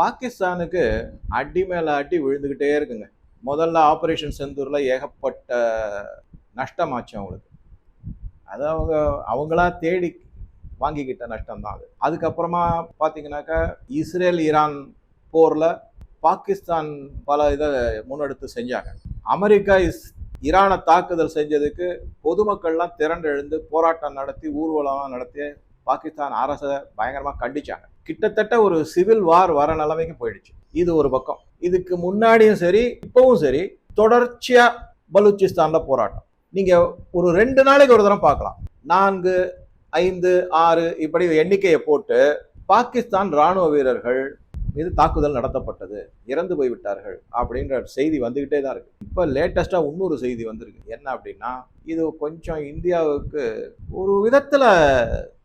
பாகிஸ்தானுக்கு அடி மேலே அடி விழுந்துக்கிட்டே இருக்குங்க. முதல்ல ஆப்ரேஷன் செந்தூரில் ஏகப்பட்ட நஷ்டமாச்சு அவங்களுக்கு. அது அவங்க அவங்களா தேடி வாங்கிக்கிட்ட நஷ்டம் தான் அது. அதுக்கப்புறமா பார்த்தீங்கன்னாக்கா இஸ்ரேல் ஈரான் போரில் பாகிஸ்தான் பல இதை முன்னெடுத்து செஞ்சாங்க. அமெரிக்கா இஸ் ஈரானை தாக்குதல் செஞ்சதுக்கு பொதுமக்கள்லாம் திரண்டெழுந்து போராட்டம் நடத்தி ஊர்வலமாக நடத்தி பாகிஸ்தான் அரசை பயங்கரமாக கண்டிச்சாங்க. கிட்டத்தட்ட ஒரு சிவில் வார் வர நிலைமைக்கு போயிடுச்சு. இது ஒரு பக்கம். இதுக்கு முன்னாடியும் சரி இப்பவும் சரி தொடர்ச்சியா பலூச்சிஸ்தான்ல போராட்டம். நீங்க ஒரு ரெண்டு நாளைக்கு ஒரு தரம் பார்க்கலாம். நான்கு ஐந்து ஆறு இப்படி எண்ணிக்கையை போட்டு பாகிஸ்தான் ராணுவ வீரர்கள் மீது தாக்குதல் நடத்தப்பட்டது. இறந்து போய்விட்டார்கள் அப்படின்ற செய்தி வந்துகிட்டே தான் இருக்கு. இப்போ லேட்டஸ்டா இன்னொரு செய்தி வந்திருக்கு. என்ன அப்படின்னா இது கொஞ்சம் இந்தியாவுக்கு ஒரு விதத்துல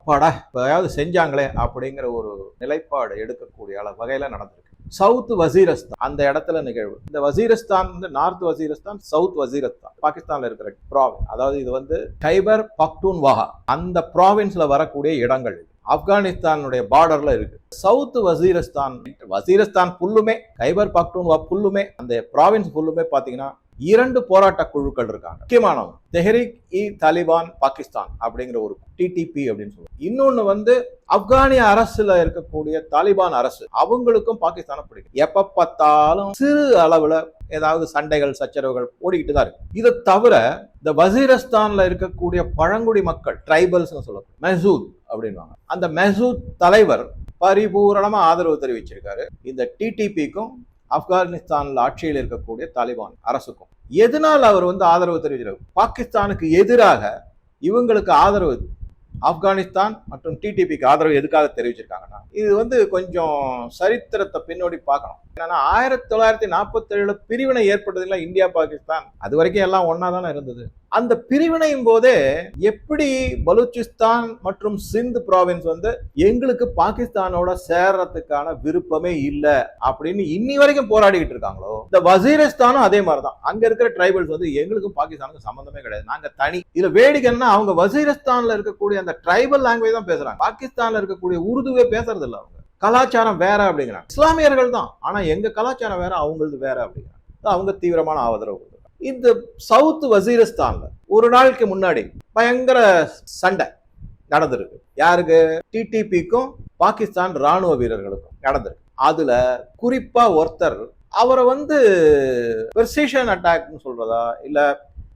படா இப்போயாவது செஞ்சாங்களே அப்படிங்கிற ஒரு நிலைப்பாடு எடுக்கக்கூடிய அளவு வகையில் நடந்திருக்கு. சவுத் வசீரஸ்தான் அந்த இடத்துல நிகழ்வு. இந்த வசீரஸ்தான் வந்து நார்த் வசீரஸ்தான் சவுத் வசீரஸ்தான். பாகிஸ்தான்ல இருக்கிற ப்ராவின்ஸ் அதாவது இது வந்து கைபர் பக்டூன் வாஹா. அந்த ப்ராவின்ஸ்ல வரக்கூடிய இடங்கள் ஆப்கானிஸ்தானுடைய பார்டர்ல இருக்கு. சவுத் வசீரஸ்தான் வசீரஸ்தான் புல்லுமே கைபர் பக்டூன் புல்லுமே அந்த ப்ராவின்ஸ் புல்லுமே பாத்தீங்கன்னா இரண்டு போராட்ட குழுக்கள் இருக்காங்க. முக்கியமானவங்க தெஹரிக் இ தாலிபான் பாகிஸ்தான் அப்படிங்கிற ஒரு டிடிபி அப்படின்னு சொல்லுவாங்க. இன்னொன்னு வந்து ஆப்கானிய அரசுல இருக்கக்கூடிய தாலிபான் அரசு அவங்களுக்கும் பாகிஸ்தானை பிடிக்கும். எப்ப பார்த்தாலும் சிறு அளவுல ஏதாவது சண்டைகள் சச்சரவுகள் ஓடிக்கிட்டு தான் இருக்கு. இதை தவிர இந்த வசீரஸ்தான்ல இருக்கக்கூடிய பழங்குடி மக்கள் ட்ரைபல்ஸ் சொல்லுவாங்க. மெசூத் அப்படின்வாங்க அந்த மெசூத் தலைவர் பரிபூரணமா ஆதரவு தெரிவிச்சிருக்காரு. இந்த டிடிபிக்கும் ஆப்கானிஸ்தானில் ஆட்சியில் இருக்கக்கூடிய தாலிபான் அரசுக்கும். எதனால் அவர் வந்து ஆதரவு தெரிவிக்கிறார்? பாகிஸ்தானுக்கு எதிராக இவங்களுக்கு ஆதரவு ஆப்கானிஸ்தான் மற்றும் டிடிபிக்கு ஆதரவு எதுக்காக தெரிவிச்சிருக்காங்கன்னா இது வந்து கொஞ்சம் சரித்திரத்தை பின்னோடி பார்க்கணும். என்னன்னா ஆயிரத்தி தொள்ளாயிரத்தி நாற்பத்தி ஏழுல பிரிவினை ஏற்பட்டதுல இந்தியா பாகிஸ்தான். அது வரைக்கும் எல்லாம் ஒன்னா தானே இருந்தது. அந்த பிரிவினையும் போதே எப்படி பலூச்சிஸ்தான் மற்றும் சிந்து ப்ராவின்ஸ் வந்து எங்களுக்கு பாகிஸ்தானோட சேர்றதுக்கான விருப்பமே இல்லை அப்படின்னு இன்னி வரைக்கும் போராடிக்கிட்டு இருக்காங்களோ? இந்த வசீரிஸ்தானும் அதே மாதிரி தான் அங்க இருக்கிற ட்ரைபல்ஸ் வந்து எங்களுக்கும் பாகிஸ்தானுக்கும் சம்பந்தமே கிடையாது. நாங்க தனி. இதுல வேடிக்கைன்னா அவங்க வசீரிஸ்தான்ல இருக்கக்கூடிய அந்த ட்ரைபல் லாங்குவேஜ் தான் பேசுறாங்க. பாகிஸ்தான்ல இருக்கக்கூடிய உருதுவே பேசுறது இல்ல அவங்க. கலாச்சாரம் வேற அப்படிங்கிறாங்க. இஸ்லாமியர்கள் தான். ஆனால் எங்கள் கலாச்சாரம் வேற அவங்களது வேற அப்படிங்கிறாங்க. அவங்க தீவிரமான ஆதரவு கொடுக்குறாங்க. இந்த சவுத் வசீரிஸ்தான்ல ஒரு நாளைக்கு முன்னாடி பயங்கர சண்டை நடந்திருக்கு. யாருக்கு? டிடிபிக்கும் பாகிஸ்தான் ராணுவ வீரர்களுக்கும் நடந்திருக்கு. அதுல குறிப்பா ஒருத்தர் அவரை வந்து பெர்சிஷன் அட்டாக்னு சொல்றதா? இல்ல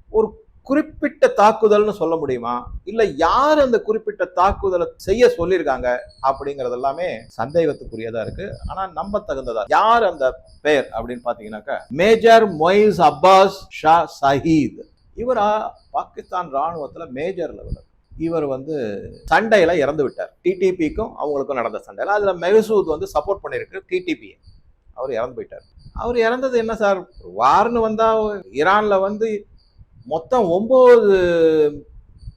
ஒரு குறிப்பிட்ட தாக்குதல்னு சொல்ல முடியுமா? இல்ல யார் அந்த குறிப்பிட்ட தாக்குதலை செய்ய சொல்லியிருக்காங்க அப்படிங்கறது எல்லாமே சந்தேகத்துக்குரியதா இருக்கு. ஆனா நம்ப தகுந்ததா? யார் அந்த பெயர் அப்படின்னு பார்த்தீங்கன்னாக்கா மேஜர் மொய்ஸ் அப்பாஸ் ஷா சஹீத். இவரா பாகிஸ்தான் ராணுவத்துல மேஜர் லெவலில் இவர் வந்து சண்டையில இறந்து விட்டார். டிடிபிக்கும் அவங்களுக்கும் நடந்த சண்டையில. அதுல மெஹசூத் வந்து சப்போர்ட் பண்ணியிருக்கு டிடிபி அவர் இறந்து போயிட்டார். அவர் இறந்தது என்ன சார்? வார்னு வந்தா ஈரான்ல வந்து மொத்தம் ஒம்பது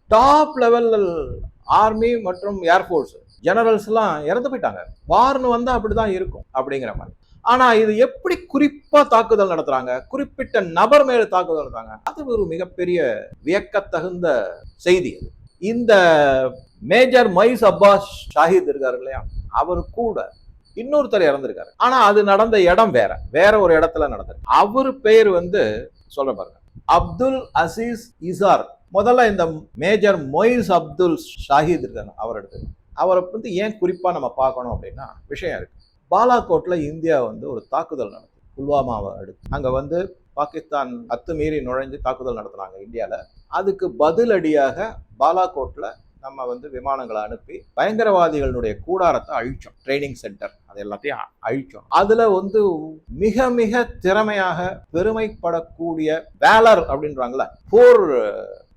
டாப் லெவல் ஆர்மி மற்றும் ஏர்ஃபோர்ஸ் ஜெனரல்ஸ்லாம் இறந்து போயிட்டாங்க. வார்னு வந்தா அப்படிதான் இருக்கும் அப்படிங்கிற மாதிரி. ஆனால் இது எப்படி குறிப்பாக தாக்குதல் நடத்துகிறாங்க குறிப்பிட்ட நபர் மேலே தாக்குதல் நடத்துறாங்க. அது ஒரு மிகப்பெரிய வியக்கத்தகுந்த செய்தி அது. இந்த மேஜர் மைஸ் அப்பாஸ் ஷாஹித் இருக்காரு இல்லையா? அவர் கூட இன்னொருத்தர் இறந்திருக்காரு. ஆனா அது நடந்த இடம் வேற. வேற ஒரு இடத்துல நடந்திருக்கு. அவர் பெயர் வந்து சொல்ல பாருங்க. அப்துல் அசீஸ் இசார். முதல்ல இந்த மேஜர் மொய்ஸ் அப்துல் ஷாஹித் இருக்காங்க அவர் அவரை வந்து ஏன் குறிப்பாக நம்ம பார்க்கணும் அப்படின்னா விஷயம் இருக்கு. பாலாகோட்டில் இந்தியா வந்து ஒரு தாக்குதல் நடக்கும் புல்வாமாவை அடுத்து. அங்கே வந்து பாகிஸ்தான் அத்துமீறி நுழைஞ்சு தாக்குதல் நடத்துனாங்க இந்தியாவில் அதுக்கு பதிலடியாக பாலாகோட்டில் நம்ம வந்து விமானங்களை அனுப்பி பயங்கரவாதிகளுடைய கூடாரத்தை அழிச்சோம். ட்ரைனிங் சென்டர் அது எல்லாத்தையும் அழிச்சோம். அதுல வந்து மிக மிக திறமையாக பெருமைப்படக்கூடிய வேலர் அப்படின்றாங்கல்ல போர்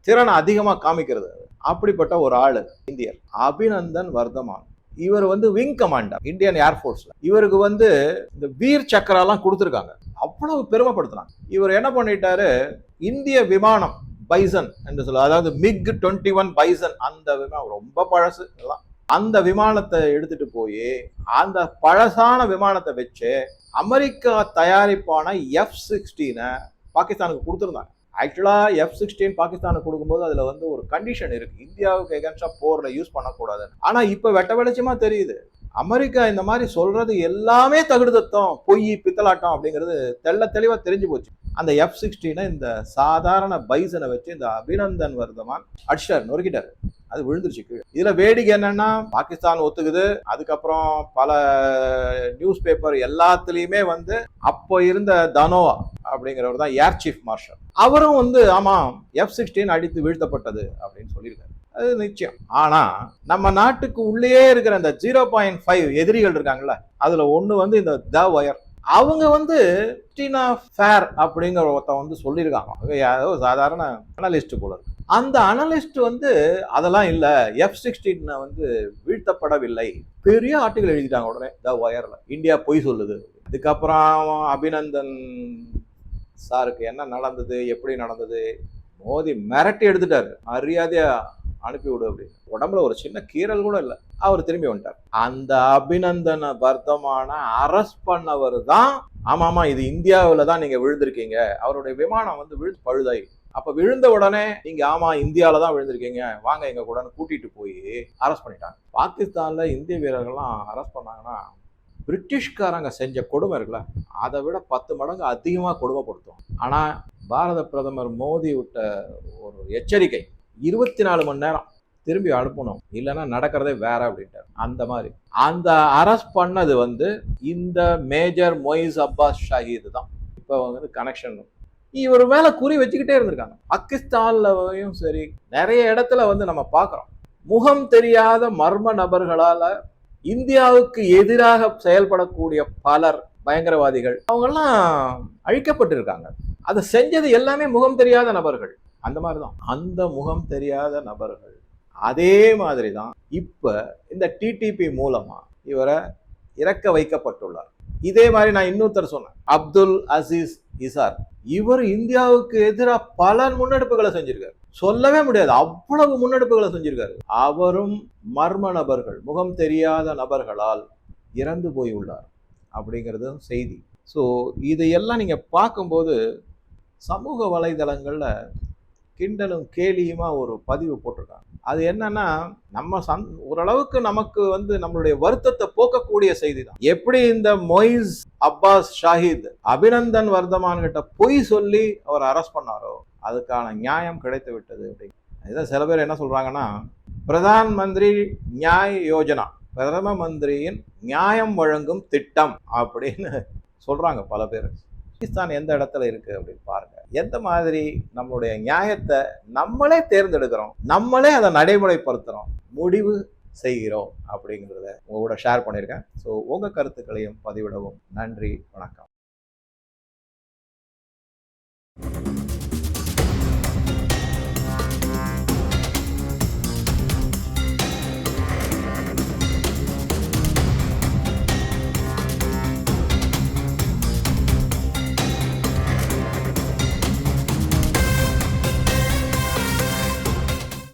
திறனை அதிகமாக காமிக்கிறது அப்படிப்பட்ட ஒரு ஆளு இந்தியர். அபிநந்தன் வர்தமான். இவர் வந்து விங் கமாண்டர் இந்தியன் ஏர்ஃபோர்ஸ்ல இவருக்கு வந்து இந்த வீர் சக்கராலாம் கொடுத்துருக்காங்க. அவ்வளவு பெருமைப்படுத்தினாங்க இவர் என்ன பண்ணிட்டாரு? இந்திய விமானம் பைசன் என்று சொல்ல அதாவது மிக் டுவெண்ட்டி ஒன் பைசன். அந்த விமானம் ரொம்ப பழசு எல்லாம். அந்த விமானத்தை எடுத்துட்டு போய் அந்த பழசான விமானத்தை வச்சு அமெரிக்கா தயாரிப்பான எஃப் சிக்ஸ்டீனை பாகிஸ்தானுக்கு கொடுத்துருந்தாங்க. ஆக்சுவலாக எஃப் சிக்ஸ்டீன் பாகிஸ்தானுக்கு கொடுக்கும்போது அதில் வந்து ஒரு கண்டிஷன் இருக்குது இந்தியாவுக்கு எகன்ஸ்டாக போரில் யூஸ் பண்ணக்கூடாதுன்னு. ஆனால் இப்போ வெட்ட வெளிச்சமா தெரியுது. அமெரிக்கா இந்த மாதிரி சொல்றது எல்லாமே தகுடுதத்தம் பொய் பித்தலாட்டம் அப்படிங்கிறது தெள்ள தெளிவாக தெரிஞ்சு போச்சு. அந்த எஃப் சிக்ஸ்டீனை இந்த சாதாரண பைசனை வச்சு இந்த அபிநந்தன் வர்தமான் அடிச்சார் நொறுக்கிட்டாரு. அது விழுந்துருச்சு கீழே. இதுல வேடிக்கை என்னன்னா பாகிஸ்தான் ஒத்துக்குது. அதுக்கப்புறம் பல நியூஸ் பேப்பர் எல்லாத்துலயுமே வந்து அப்போ இருந்த தனோவா அப்படிங்கிறவர் தான் ஏர் சீஃப் மார்ஷல் அவரும் வந்து ஆமா எஃப் சிக்ஸ்டீன் அடித்து வீழ்த்தப்பட்டது அப்படின்னு சொல்லியிருக்காரு. அது நிச்சயம். ஆனா நம்ம நாட்டுக்கு உள்ளேயே இருக்கிற அந்த ஜீரோ பாயிண்ட் ஃபைவ் எதிரிகள் இருக்காங்கல்ல அதுல ஒண்ணு வந்து இந்த த ஒயர் அவங்க வந்து டீனா ஃபேர் அப்படிங்கிற ஒருத்தன் வந்து சொல்லியிருக்காங்க. யாரோ சாதாரண அனலிஸ்ட் போல இருக்கு. அந்த அனலிஸ்ட் வந்து அதெல்லாம் இல்லை. எஃப் சிக்ஸ்டீன் வந்து வீழ்த்தப்படவில்லை. பெரிய ஆர்டிகல் எழுதிட்டாங்க உடனே. த ஒயரில் இந்தியா பொய் சொல்லுது. அதுக்கப்புறம் அபிநந்தன் சாருக்கு என்ன நடந்தது? எப்படி நடந்தது? மோதி மிரட்டி எடுத்துட்டாரு. மரியாதையாக அனுப்பி விடு அப்படின்னு. உடம்புல ஒரு சின்ன கீறல் கூட இல்லை. அவர் திரும்பி வந்துட்டார். அந்த அபிநந்தன வர்த்தமான அரெஸ்ட் பண்ணவர் தான் ஆமா ஆமா இது இந்தியாவில தான் நீங்க விழுந்திருக்கீங்க. அவருடைய விமானம் வந்து விழுந்து பழுதாய். அப்ப விழுந்த உடனே நீங்க ஆமா இந்தியாவில தான் விழுந்திருக்கீங்க. வாங்க எங்க கூட கூட்டிட்டு போய் அரெஸ்ட் பண்ணிட்டாங்க. பாகிஸ்தான்ல இந்திய வீரர்கள்லாம் அரெஸ்ட் பண்ணாங்கன்னா பிரிட்டிஷ்காரங்க செஞ்ச கொடுமை இருக்குல்ல அதை விட பத்து மடங்கு அதிகமாக கொடுமைப்படுத்தும் ஆனால் பாரத பிரதமர் மோடி விட்ட ஒரு எச்சரிக்கை இருபத்தி நாலு மணி நேரம் திரும்பி அனுப்பணும். இல்லைன்னா நடக்கிறதே வேற அப்படின்ட்டார். அந்த மாதிரி. அந்த அரெஸ்ட் பண்ணது வந்து இந்த மேஜர் மொயிஸ் அப்பாஸ் ஷஹீது தான். இப்போ வந்து கனெக்ஷன் இவர் மேலே குறி வச்சுக்கிட்டே இருந்திருக்காங்க. பாகிஸ்தான்லயும் சரி நிறைய இடத்துல வந்து நம்ம பார்க்குறோம். முகம் தெரியாத மர்ம நபர்களால் இந்தியாவுக்கு எதிராக செயல்படக்கூடிய பலர் பயங்கரவாதிகள் அவங்கெல்லாம் அழிக்கப்பட்டிருக்காங்க. அதை செஞ்சது எல்லாமே முகம் தெரியாத நபர்கள். அந்த மாதிரி தான் அந்த முகம் தெரியாத நபர்கள் அதே மாதிரி தான் இப்போ இந்த டிடிபி மூலமாக இவரை இறக்க வைக்கப்பட்டுள்ளார். இதே மாதிரி நான் இன்னொருத்தர் சொன்னேன் அப்துல் அசீஸ் இசார். இவர் இந்தியாவுக்கு எதிராக பல முன்னெடுப்புகளை செஞ்சிருக்காரு. சொல்லவே முடியாது அவ்வளவு முன்னெடுப்புகளை செஞ்சிருக்காரு. அவரும் மர்ம நபர்கள் முகம் தெரியாத நபர்களால் இறந்து போய் உள்ளார் அப்படிங்கிறது செய்தி. ஸோ இதையெல்லாம் நீங்கள் பார்க்கும்போது சமூக வலைதளங்களில் கிண்டலும் கேலியுமா ஒரு பதிவு போட்டிருக்காங்க. அது என்னன்னா நம்ம சந் ஓரளவுக்கு நமக்கு வந்து நம்மளுடைய வருத்தத்தை போக்கக்கூடிய செய்தி தான் எப்படி இந்த மொய்ஸ் அப்பாஸ் ஷாஹித் அபிநந்தன் வர்தமான் கிட்ட பொய் சொல்லி அவர் அரெஸ்ட் பண்ணாரோ அதுக்கான நியாயம் கிடைத்து விட்டது அப்படின்னு இதான் சில பேர் என்ன சொல்றாங்கன்னா பிரதான் மந்திரி நியாய யோஜனா பிரதம மந்திரியின் நியாயம் வழங்கும் திட்டம் அப்படின்னு சொல்றாங்க பல பேர். பாகிஸ்தான் எந்த இடத்துல இருக்கு? அப்படின்னு பாருங்க. எந்த மாதிரி நம்மளுடைய நியாயத்தை நம்மளே தேர்ந்தெடுக்கிறோம் நம்மளே அதை நடைமுறைப்படுத்துகிறோம் முடிவு செய்கிறோம் அப்படிங்கிறத உங்களோட கூட ஷேர் பண்ணியிருக்கேன். ஸோ உங்கள் கருத்துக்களையும் பதிவிடவும். நன்றி வணக்கம்.